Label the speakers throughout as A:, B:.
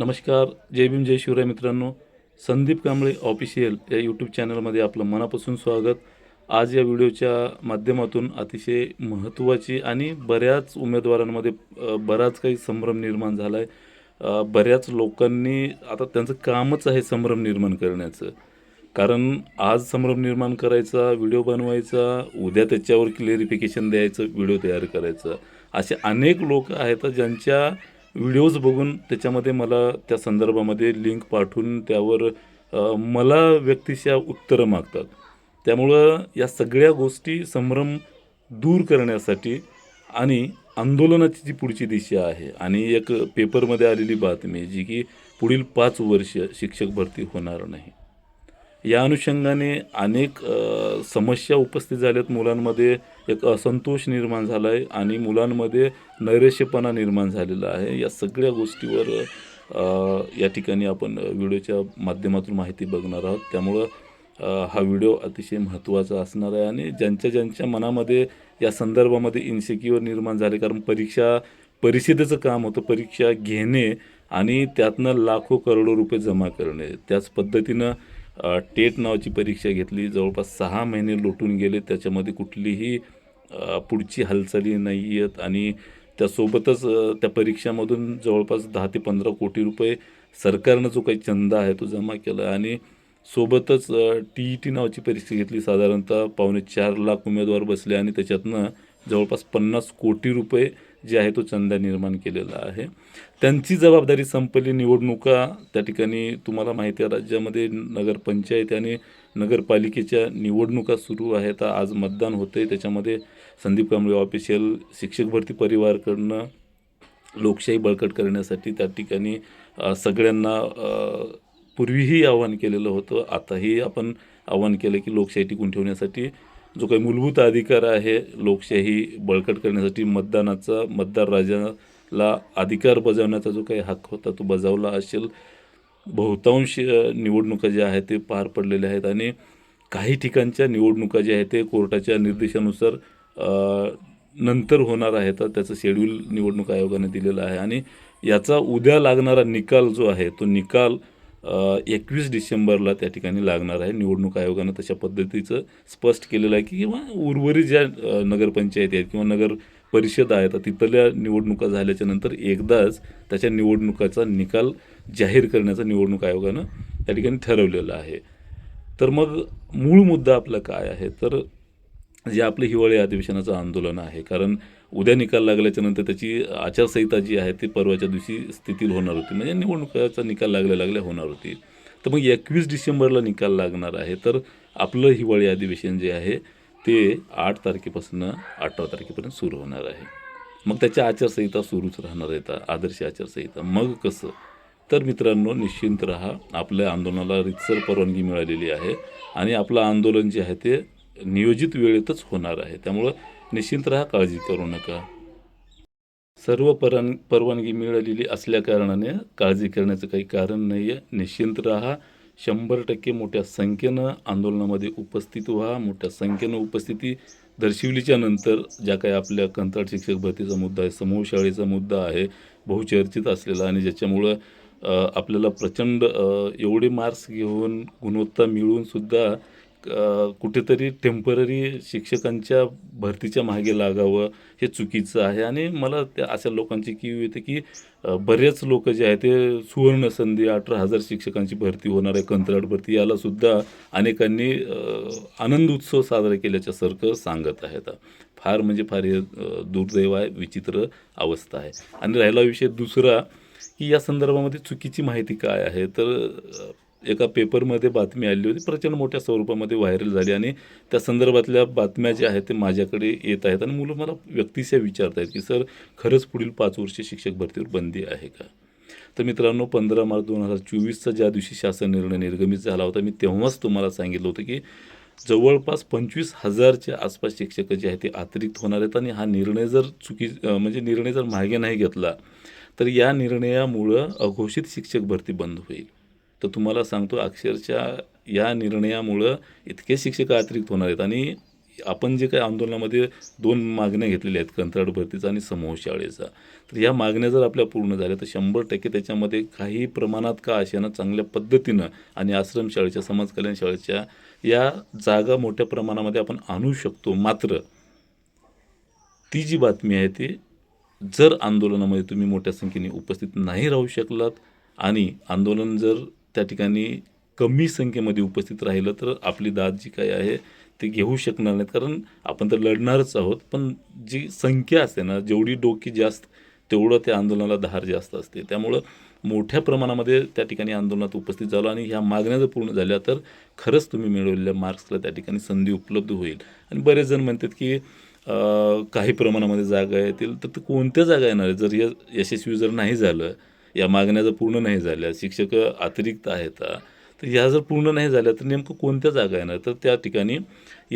A: नमस्कार. जय भीम जय शिवराय मित्रांनो. संदीप कांबळे ऑफिशियल या यूट्यूब चॅनलमध्ये आपलं मनापासून स्वागत. आज या व्हिडिओच्या माध्यमातून अतिशय महत्त्वाची आणि बऱ्याच उमेदवारांमध्ये बराच काही संभ्रम निर्माण झाला आहे बऱ्याच लोकांनी आता त्यांचं कामच आहे संभ्रम निर्माण करण्याचं. कारण आज संभ्रम निर्माण करायचा व्हिडिओ बनवायचा उद्या त्याच्यावर क्लिअरिफिकेशन द्यायचं व्हिडिओ तयार करायचं. असे अनेक लोक आहेत ज्यांच्या व्हिडिओज बघून त्याच्यामध्ये मला त्या संदर्भामध्ये लिंक पाठवून त्यावर मला व्यक्तिशः उत्तरं मागतात. त्यामुळं या सगळ्या गोष्टी संभ्रम दूर करण्यासाठी आणि आंदोलनाची जी पुढची दिशा आहे आणि एक पेपरमध्ये आलेली बातमी जी की पुढील पाच वर्ष शिक्षक भरती होणार नाही. या अनुषंगाने अनेक समस्या उपस्थित झाल्यात मुलांमध्ये. एक असंतोष निर्माण झाला आहे आणि मुलांमध्ये नैराश्यपणा निर्माण झालेला आहे. या सगळ्या गोष्टीवर या ठिकाणी आपण व्हिडिओच्या माध्यमातून माहिती बघणार आहोत. त्यामुळं हा व्हिडिओ अतिशय महत्त्वाचा असणार आहे आणि ज्यांच्या ज्यांच्या मनामध्ये या संदर्भामध्ये इन्सिक्युअर निर्माण झाले कारण परीक्षा परिषदेचं काम होतं परीक्षा घेणे आणि त्यातनं लाखो करोडो रुपये जमा करणे. त्याच पद्धतीनं टेट नावाची परीक्षा घेतली. जवळपास सहा महिने लोटून गेले. त्याच्यामध्ये कुठलीही पुढची हालचाली नाही आहेत आणि त्यासोबतच त्या परीक्षामधून जवळपास दहा ते पंधरा कोटी रुपये सरकारनं जो काही चंदा आहे तो जमा केला आणि सोबतच टी ई टी नावाची परीक्षा घेतली. साधारणतः पावणे चार लाख उमेदवार बसले आणि त्याच्यातनं जवळपास पन्नास कोटी रुपये जे आहे तो चंदा निर्माण केलेला आहे. त्यांची जबाबदारी संपली निवडणुका त्या ठिकाणी तुम्हाला माहिती आहे राज्यामध्ये नगरपंचायत आणि नगरपालिकेच्या निवडणुका सुरू आहेत. आज मतदान होते त्याच्यामध्ये संदीप कांबळे ऑफिशियल शिक्षक भरती परिवारकडनं लोकशाही बळकट करण्यासाठी त्या ठिकाणी सगळ्यांना पूर्वीही आवाहन केलेलं होतं. आताही आपण आवाहन केलं की लोकशाही टिकून ठेवण्यासाठी जो काही मूलभूत अधिकार आहे लोकशाही बळकट करण्यासाठी मतदानाचा मतदार राजाला अधिकार बजावण्याचा जो काही हक्क होता तो बजावला असेल. बहुतांश निवडणुका ज्या आहेत ते पार पडलेल्या आहेत आणि काही ठिकाणच्या निवडणुका ज्या आहेत ते कोर्टाच्या निर्देशानुसार नंतर होणार आहे तर त्याचं शेड्यूल निवडणूक आयोगाने दिलेलं आहे. आणि याचा उद्या लागणारा निकाल जो आहे तो निकाल एकवीस डिसेंबरला त्या ठिकाणी लागणार आहे. निवडणूक आयोगानं तशा पद्धतीचं स्पष्ट केलेलं आहे की किंवा उर्वरित ज्या नगरपंचायती आहेत किंवा नगर परिषद आहेत तिथल्या निवडणुका झाल्याच्यानंतर एकदाच त्याच्या निवडणुकाचा निकाल जाहीर करण्याचा निवडणूक आयोगानं त्या ठिकाणी ठरवलेलं आहे. तर मग मूळ मुद्दा आपला काय आहे? तर जे आपलं हिवाळी अधिवेशनाचं आंदोलन आहे कारण उद्या निकाल लागल्याच्या नंतर त्याची आचारसंहिता जी आहे ती परवाच्या दिवशी स्थितीत होणार होती. म्हणजे निवडणुकाचा निकाल लागल्या लागल्या होणार होती. तर मग एकवीस डिसेंबरला निकाल लागणार आहे. तर आपलं हिवाळी अधिवेशन जे आहे ते आठ तारखेपासून अठरा तारखेपर्यंत सुरू होणार आहे. मग त्याच्या आचारसंहिता सुरूच राहणार आहेत. आदर्श आचारसंहिता. मग कसं? तर मित्रांनो निश्चिंत रहा. आपल्या आंदोलनाला रितसर परवानगी मिळालेली आहे. आणि आपलं आंदोलन जे आहे ते नियोजित वेळेतच होणार आहे. त्यामुळं निश्चिंत राहा काळजी करू नका. सर्व परन परवानगी मिळालेली असल्या कारणाने काळजी करण्याचं काही कारण नाही आहे निश्चिंत राहा. शंभर टक्के मोठ्या संख्येनं आंदोलनामध्ये उपस्थित व्हा. मोठ्या संख्येनं उपस्थिती दर्शविलीच्या नंतर ज्या काही आपल्या कंत्राट शिक्षक भरतीचा मुद्दा आहे समूह शाळेचा मुद्दा आहे बहुचर्चित असलेला आणि ज्याच्यामुळं आपल्याला प्रचंड एवढे मार्क्स घेऊन गुणवत्ता मिळूनसुद्धा कुठेतरी टेंपररी शिक्षकांच्या भरतीच्या मागे लागावं हे चुकीचं आहे. आणि मला त्या अशा लोकांची कीव येते की बरेच लोक जे आहे ते सुवर्ण संधी अठरा हजार शिक्षकांची भरती होणार आहे कंत्राट भरती याला सुद्धा अनेकांनी आनंद उत्सव साजरा केल्याच्यासारखं सांगत आहेत. फार म्हणजे फार हे दुर्दैव आहे विचित्र अवस्था आहे. आणि राहिला विषय दुसरा की या संदर्भामध्ये चुकीची माहिती काय आहे? तर एका पेपरमध्ये बातमी आली होती. प्रचंड मोठ्या स्वरूपामध्ये व्हायरल झाली आणि त्या संदर्भातल्या बातम्या ज्या आहेत ते माझ्याकडे येत आहेत आणि मुलं मला व्यक्तिशः विचारत आहेत की सर खरंच पुढील पाच वर्ष शिक्षक भरतीवर बंदी आहे का? तर मित्रांनो पंधरा मार्च दोन हजार चोवीसचा ज्या दिवशी शासन निर्णय निर्गमित झाला होता मी तेव्हाच तुम्हाला सांगितलं होतं की जवळपास पंचवीस हजारच्या आसपास शिक्षक जे आहेत ते अतिरिक्त होणार आहेत आणि हा निर्णय जर चुकी म्हणजे निर्णय जर मागे नाही घेतला तर या निर्णयामुळं अघोषित शिक्षक भरती बंद होईल. तर तुम्हाला सांगतो अक्षरशः या निर्णयामुळं इतके शिक्षक अतिरिक्त होणार आहेत. आणि आपण जे काही आंदोलनामध्ये दोन मागण्या घेतलेल्या आहेत कंत्राट भरतीचा आणि समूह शाळेचा. तर या मागण्या जर आपल्या पूर्ण झाल्या तर शंभर टक्के त्याच्यामध्ये काही प्रमाणात का अशानं चांगल्या पद्धतीनं आणि आश्रमशाळेच्या समाज कल्याण शाळेच्या या जागा मोठ्या प्रमाणामध्ये आपण आणू शकतो. मात्र ती जी बातमी आहे ती जर आंदोलनामध्ये तुम्ही मोठ्या संख्येने उपस्थित नाही राहू शकलात आणि आंदोलन जर त्या ठिकाणी कमी संख्येमध्ये उपस्थित राहिलं तर आपली दाद जी काही आहे ते घेऊ शकणार नाहीत. कारण आपण तर लढणारच आहोत पण जी संख्या असते ना जेवढी डोकी जास्त तेवढं त्या आंदोलनाला धार जास्त असते. त्यामुळं मोठ्या प्रमाणामध्ये त्या ठिकाणी आंदोलनात उपस्थित झालो आणि ह्या मागण्या जर पूर्ण झाल्या तर खरंच तुम्ही मिळवलेल्या मार्क्सला त्या ठिकाणी संधी उपलब्ध होईल. आणि बरेच जण म्हणतात की काही प्रमाणामध्ये जागा येतील तर ते कोणत्या जागा येणार? आहे जर यशस्वी जर नाही झालं या मागण्या जर पूर्ण नाही झाल्या शिक्षक अतिरिक्त आहेत तर ह्या जर पूर्ण नाही झाल्या तर नेमकं कोणत्या जागा येणार तर त्या ठिकाणी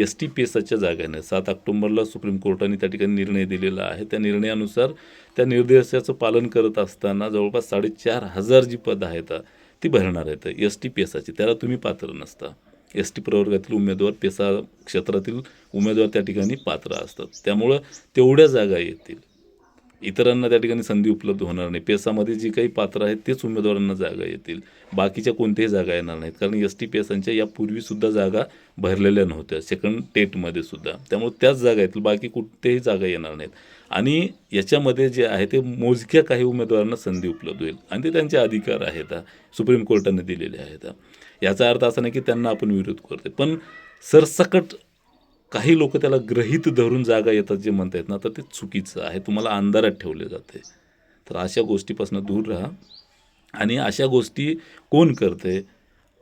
A: एस टी पी एसच्या जागा येणार सात ऑक्टोंबरला सुप्रीम कोर्टाने त्या ठिकाणी निर्णय दिलेला आहे. त्या निर्णयानुसार त्या निर्देशाचं पालन करत असताना जवळपास साडेचार हजार जी पदं आहेत ती भरणार आहेत एस टी पी एसाची त्याला तुम्ही पात्र नसता. एस टी प्रवर्गातील उमेदवार पेसा क्षेत्रातील उमेदवार त्या ठिकाणी पात्र असतात. त्यामुळं तेवढ्या जागा येतील. इतरांना त्या ठिकाणी संधी उपलब्ध होणार नाही. पेसामध्ये जी काही पात्र आहेत तेच उमेदवारांना जागा येतील. बाकीच्या कोणत्याही जागा येणार नाहीत. कारण एस टी पेसांच्या यापूर्वीसुद्धा जागा भरलेल्या नव्हत्या. सेकंड टेटमध्ये सुद्धा. त्यामुळे त्याच जागा येतील. बाकी कुठेही जागा येणार नाहीत. आणि याच्यामध्ये जे आहे ते मोजक्या काही उमेदवारांना संधी उपलब्ध होईल. आणि ते त्यांचे अधिकार आहेत. सुप्रीम कोर्टाने दिलेले आहेत. याचा अर्थ असा नाही की त्यांना आपण विरोध करते पण सरसकट काही लोक त्याला ग्रहित धरून जागा येतात जे म्हणतात ना तर ते चुकीचं आहे. तुम्हाला अंधारात ठेवले जाते. तर अशा गोष्टीपासून दूर राहा. आणि अशा गोष्टी कोण करते?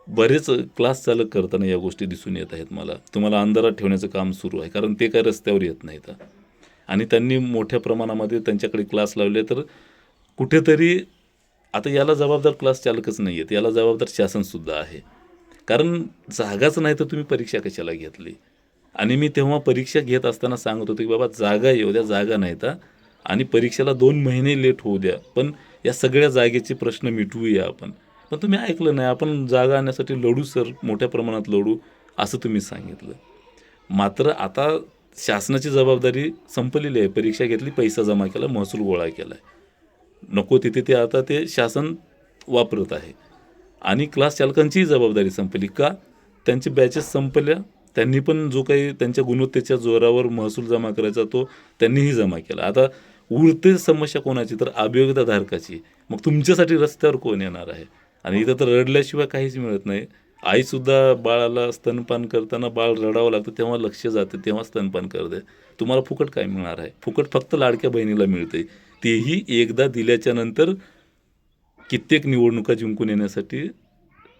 A: बरेच क्लास चालक करताना या गोष्टी दिसून येत आहेत मला. तुम्हाला अंधारात ठेवण्याचं काम सुरू आहे कारण ते काय रस्त्यावर येत नाहीत. आणि त्यांनी मोठ्या प्रमाणामध्ये त्यांच्याकडे क्लास लावले तर कुठेतरी आता याला जबाबदार क्लास चालकच नाही आहेत याला जबाबदार शासनसुद्धा आहे. कारण जागाच नाही तर तुम्ही परीक्षा कशाला घेतली? आणि मी तेव्हा परीक्षा घेत असताना सांगत होतो की बाबा जागा येऊ द्या जागा नाही तर. आणि परीक्षेला दोन महिने लेट होऊ द्या. पण या सगळ्या जागेचे प्रश्न मिटवूया आपण. पण तुम्ही ऐकलं नाही. आपण जागा आणण्यासाठी लढू सर. मोठ्या प्रमाणात लढू असं तुम्ही सांगितलं. मात्र आता शासनाची जबाबदारी संपलेली आहे. परीक्षा घेतली पैसा जमा केला महसूल गोळा केला. आहे नको तिथे ते आता ते शासन वापरत आहे. आणि क्लास चालकांचीही जबाबदारी संपली का? त्यांचे बॅचेस संपल्या. त्यांनी पण जो काही त्यांच्या गुणवत्तेच्या जोरावर महसूल जमा करायचा तो त्यांनीही जमा केला. आता उरते समस्या कोणाची? तर अभियोगताधारकाची. मग तुमच्यासाठी रस्त्यावर कोण येणार आहे? आणि इथं तर रडल्याशिवाय काहीच मिळत नाही. आईसुद्धा बाळाला स्तनपान करताना बाळ रडावं लागतं तेव्हा लक्ष जाते तेव्हा स्तनपान करते. तुम्हाला फुकट काय मिळणार आहे? फुकट फक्त लाडक्या बहिणीला मिळते. तेही एकदा दिल्याच्या नंतर कित्येक निवडणुका जिंकून येण्यासाठी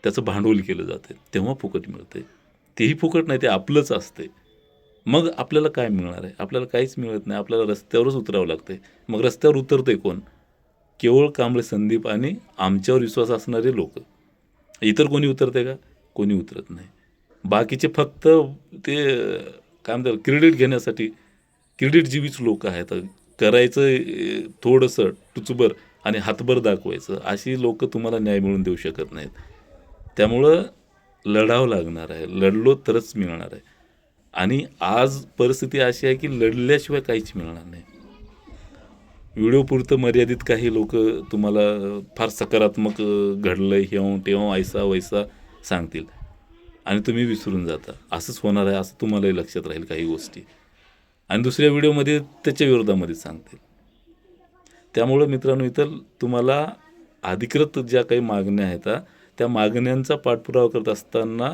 A: त्याचं भांडवल केलं जाते. तेव्हा फुकट मिळते. तेही फुकट नाही ते आपलंच असते मग आपल्याला काय मिळणार आहे? आपल्याला काहीच मिळत नाही. आपल्याला रस्त्यावरच उतरावं लागते मग रस्त्यावर उतरते कोण? केवळ कांबळे संदीप आणि आमच्यावर विश्वास असणारे लोक. इतर कोणी उतरते का? कोणी उतरत नाही. बाकीचे फक्त ते काय म्हणतात क्रेडिट घेण्यासाठी क्रेडिट जीवीच लोक आहेत. करायचं थोडंसं टुचबर आणि हातभर दाखवायचं अशी लोक तुम्हाला न्याय मिळून देऊ शकत नाहीत. त्यामुळं लढावं लागणार आहे. लढलो तरच मिळणार आहे. आणि आज परिस्थिती अशी आहे की लढल्याशिवाय काहीच मिळणार नाही. व्हिडिओ पुरतं मर्यादित काही लोक तुम्हाला फार सकारात्मक घडलं घडलंय हेव तेव्हा ऐसा वैसा सांगतील. आणि तुम्ही विसरून जाता. असंच होणार आहे असं तुम्हालाही लक्षात राहील काही गोष्टी. आणि दुसऱ्या व्हिडिओमध्ये त्याच्या विरोधामध्ये सांगतील. त्यामुळं मित्रांनो इतर तुम्हाला अधिकृत ज्या काही मागण्या आहेत त्या मागण्यांचा पाठपुरावा करत असताना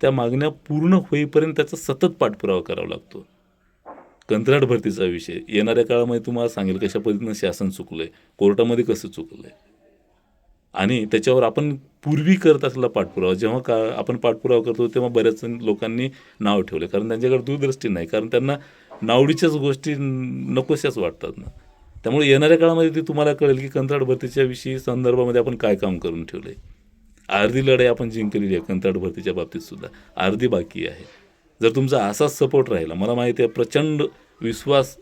A: त्या मागण्या पूर्ण होईपर्यंत त्याचा सतत पाठपुरावा करावा लागतो. कंत्राट भरतीचा विषय. येणाऱ्या काळामध्ये तुम्हाला सांगेल कशा पद्धतीनं शासन चुकलं आहे कोर्टामध्ये कसं चुकलं आहे आणि त्याच्यावर आपण पूर्वी करत असलेला पाठपुरावा जेव्हा का आपण पाठपुरावा करतो तेव्हा बऱ्याच लोकांनी नाव ठेवले कारण त्यांच्याकडे दूरदृष्टी नाही. कारण त्यांना नावडीच्याच गोष्टी नकोशाच वाटतात ना. त्यामुळे येणाऱ्या काळामध्ये ते तुम्हाला कळेल की कंत्राट भरतीच्या विषयी संदर्भामध्ये आपण काय काम करून ठेवलं आहे अर्धी लढाई आपण जिंकलेली आहे कंत्राट भरतीच्या बाबतीत सुद्धा. अर्धी बाकी आहे. जर तुमचा असाच सपोर्ट राहिला मला माहिती आहे प्रचंड विश्वास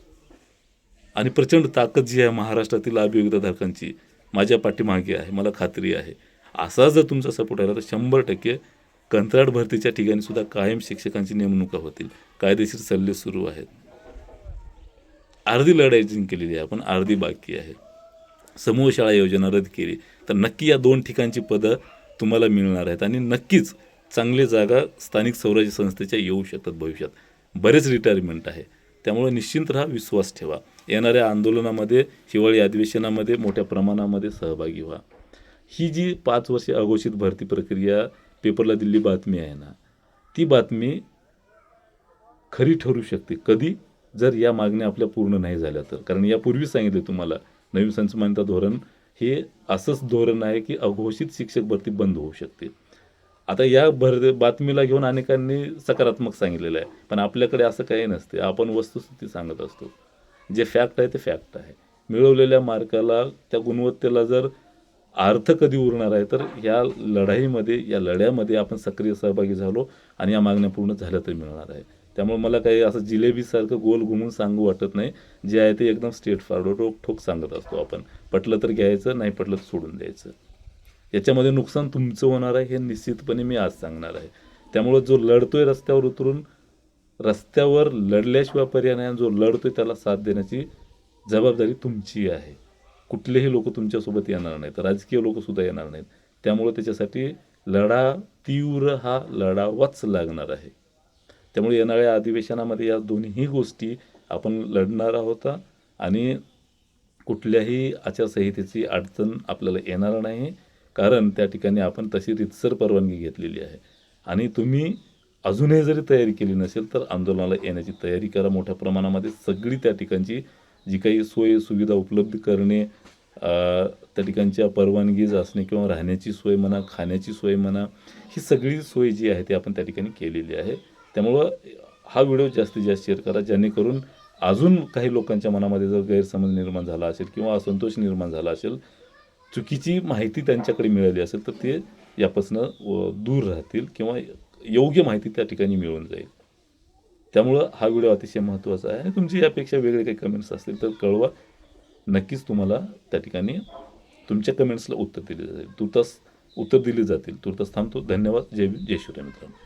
A: आणि प्रचंड ताकद जी आहे महाराष्ट्रातील अभियोगिताधारकांची माझ्या पाठीमागे आहे मला खात्री आहे. असा जर तुमचा सपोर्ट राहिला तर शंभर टक्के कंत्राट भरतीच्या ठिकाणी सुद्धा कायम शिक्षकांची नेमणुका होतील. कायदेशीर सल्ले सुरू आहेत. अर्धी लढाई जिंकलेली आहे आपण अर्धी बाकी आहे. समूह शाळा योजना रद्द केली. तर नक्की या दोन ठिकाणची पदं तुम्हाला मिळणार आहेत आणि नक्कीच चांगली जागा स्थानिक स्वराज्य संस्थेच्या येऊ शकतात भविष्यात. बरेच रिटायरमेंट आहे. त्यामुळे निश्चिंत राहा विश्वास ठेवा. येणाऱ्या आंदोलनामध्ये हिवाळी अधिवेशनामध्ये मोठ्या प्रमाणामध्ये सहभागी व्हा. ही जी पाच वर्षे अघोषित भरती प्रक्रिया पेपरला दिलेली बातमी आहे ना ती बातमी खरी ठरू शकते. कधी? जर या मागण्या आपल्या पूर्ण नाही झाल्या तर. कारण यापूर्वी सांगितले तुम्हाला नवीन संसमानता धोरण हे असंच धोरण आहे की अघोषित शिक्षक भरती बंद होऊ शकते. आता या भर बातमीला घेऊन अनेकांनी सकारात्मक सांगितलेलं आहे पण आपल्याकडे असं काही नसते. आपण वस्तुस्थिती सांगत असतो. जे फॅक्ट आहे ते फॅक्ट आहे. मिळवलेल्या मार्काला त्या गुणवत्तेला जर अर्थ कधी उरणार आहे तर या लढाईमध्ये या लढ्यामध्ये आपण सक्रिय सहभागी झालो आणि या मागण्या पूर्ण झाल्या तरी मिळणार आहे. त्यामुळे मला काही असं जिलेबीसारखं गोल घुमून सांगू वाटत नाही. जे आहे ते एकदम स्टेट फॉरवर्ड रोक ठोक सांगत असतो आपण. पटलं तर घ्यायचं नाही पटलं तर सोडून द्यायचं. याच्यामध्ये नुकसान तुमचं होणार आहे हे निश्चितपणे मी आज सांगणार आहे. त्यामुळं जो लढतोय रस्त्यावर उतरून रस्त्यावर लढल्याशिवाय पर्याय नाही आणि जो लढतोय त्याला साथ देण्याची जबाबदारी तुमची आहे. कुठलेही लोक तुमच्यासोबत येणार नाहीत राजकीय लोकसुद्धा येणार नाहीत. त्यामुळं त्याच्यासाठी लढा तीव्र हा लढावाच लागणार आहे. त्यामुळे येणाऱ्या अधिवेशनामध्ये या दोन्ही गोष्टी आपण लढणार आहोत आणि कुठल्याही आचारसंहितेची अडचण आपल्याला येणार नाही कारण त्या ठिकाणी आपण तशी रितसर परवानगी घेतलेली आहे. आणि तुम्ही अजूनही जरी तयारी केली नसेल तर आंदोलनाला येण्याची तयारी करा. मोठ्या प्रमाणामध्ये सगळी त्या ठिकाणची जी काही सोय सुविधा उपलब्ध करणे त्या ठिकाणच्या परवानगीज असणे किंवा राहण्याची सोय म्हणा खाण्याची सोय म्हणा ही सगळी सोय जी आहे ती आपण त्या ठिकाणी केलेली आहे. त्यामुळं हा व्हिडिओ जास्तीत जास्त शेअर करा जेणेकरून अजून काही लोकांच्या मनामध्ये जर गैरसमज निर्माण झाला असेल किंवा असंतोष निर्माण झाला असेल चुकीची माहिती त्यांच्याकडे मिळाली असेल तर ते यापासून दूर राहतील किंवा योग्य माहिती त्या ठिकाणी मिळून जाईल. त्यामुळं हा व्हिडिओ अतिशय महत्त्वाचा आहे आणि तुमची यापेक्षा वेगळे काही कमेंट्स असतील तर कळवा. नक्कीच तुम्हाला त्या ठिकाणी तुमच्या कमेंट्सला उत्तर दिले जाईल. तुर्तास उत्तर दिले जातील. तुर्तास थांबतो. धन्यवाद. जय जय शिवराय मित्रांनो.